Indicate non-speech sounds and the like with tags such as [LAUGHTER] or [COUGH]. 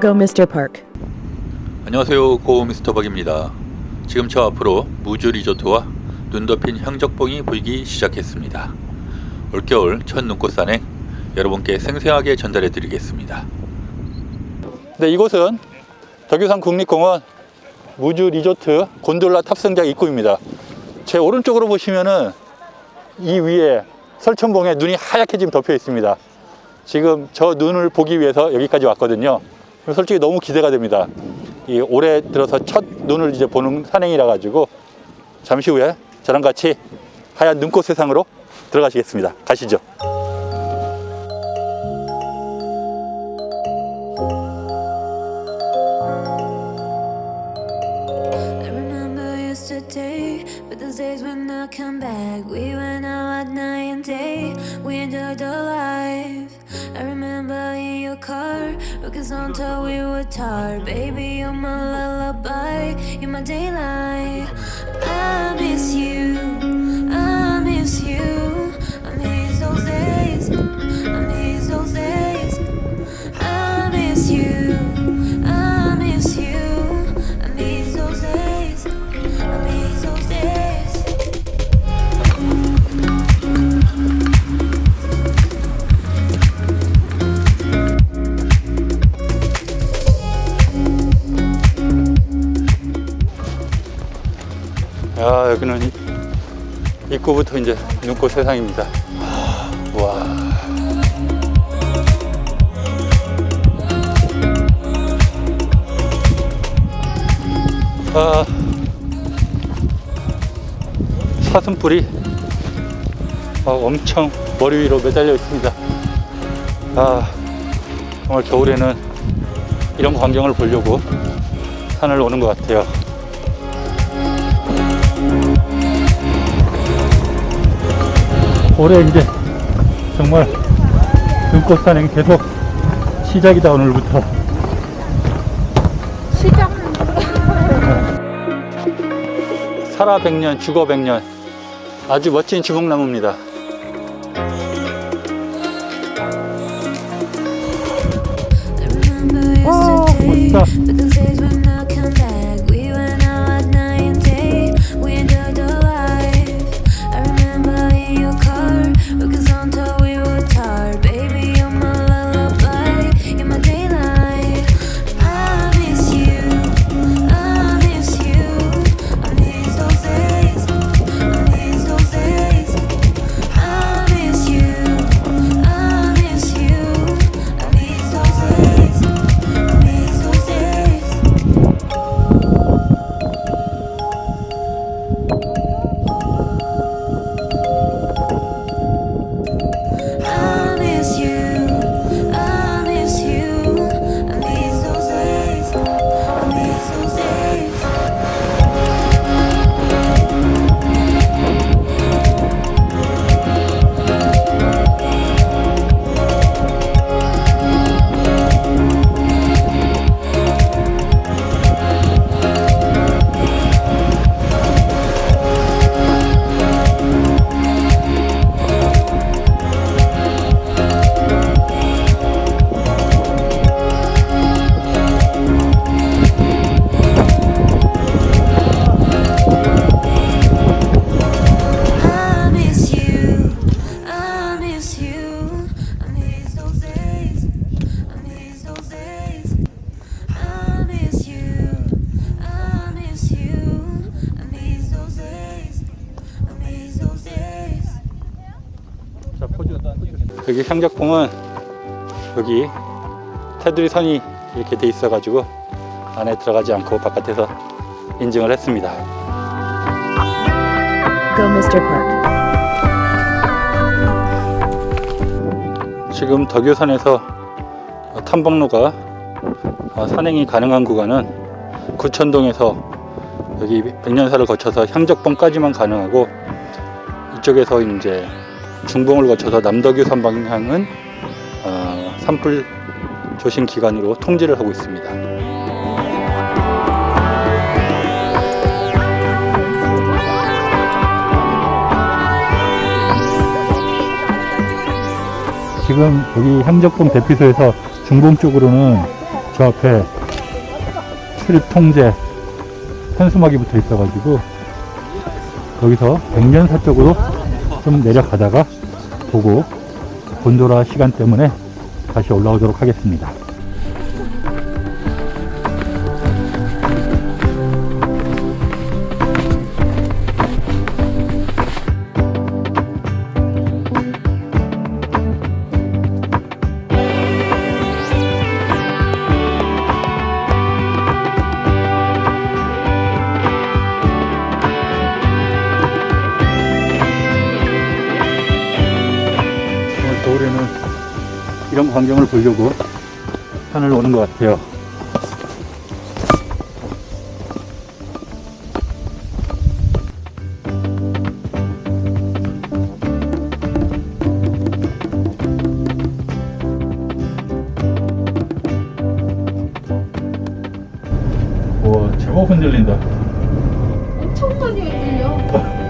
Go, Mr. Park. 안녕하세요 고 미스터 박입니다. 지금 저 앞으로 무주 리조트와 눈 덮인 향적봉이 보이기 시작했습니다. 올겨울 첫 눈꽃 산행 여러분께 생생하게 전달해 드리겠습니다. 네 이곳은 덕유산 국립공원 무주 리조트 곤돌라 탑승자 입구입니다. 제 오른쪽으로 보시면은 이 위에 설천봉에 눈이 하얗게 지금 덮여 있습니다. 지금 저 눈을 보기 위해서 여기까지 왔거든요 솔직히 너무 기대가 됩니다 이 올해 들어서 첫 눈을 이제 보는 산행이라 가지고 잠시 후에 저랑 같이 하얀 눈꽃 세상으로 들어가시겠습니다. 가시죠. I remember in your car, looking until we were tired. Baby, you're my lullaby, you're my daylight. I miss you, 야 여기는 이- 입구부터 이제 눈꽃 세상입니다. 와. 아, 사슴뿔이 아, 엄청 머리 위로 매달려 있습니다. 아, 정말 겨울에는 이런 광경을 보려고 산을 오는 것 같아요. 올해 이제 정말 눈꽃 산행 계속 시작이다 오늘부터. 시작. 살아 백년 죽어 백년 아주 멋진. I remember yesterday, 멋있다. 여기 향적봉은 여기 테두리 선이 이렇게 돼 있어 가지고 안에 들어가지 않고 바깥에서 인증을 했습니다. Go, Mr. Park. 지금 덕유산에서 탐방로가 어, 산행이 가능한 구간은 구천동에서 여기 백년사를 거쳐서 향적봉까지만 가능하고 이쪽에서 이제 중봉을 거쳐서 남덕유산 방향은 어, 산불 조심 기간으로 통제를 하고 있습니다. 지금 여기 향적봉 대피소에서 중봉 쪽으로는 저 앞에 출입 통제 현수막이 붙어 있어가지고 거기서 백년사 쪽으로 좀 내려가다가 보고 곤도라 시간 때문에 다시 올라오도록 하겠습니다. 이런 광경을 보려고 산을 오는 것 같아요. 와, 제법 흔들린다. 엄청 많이 흔들려. [LAUGHS]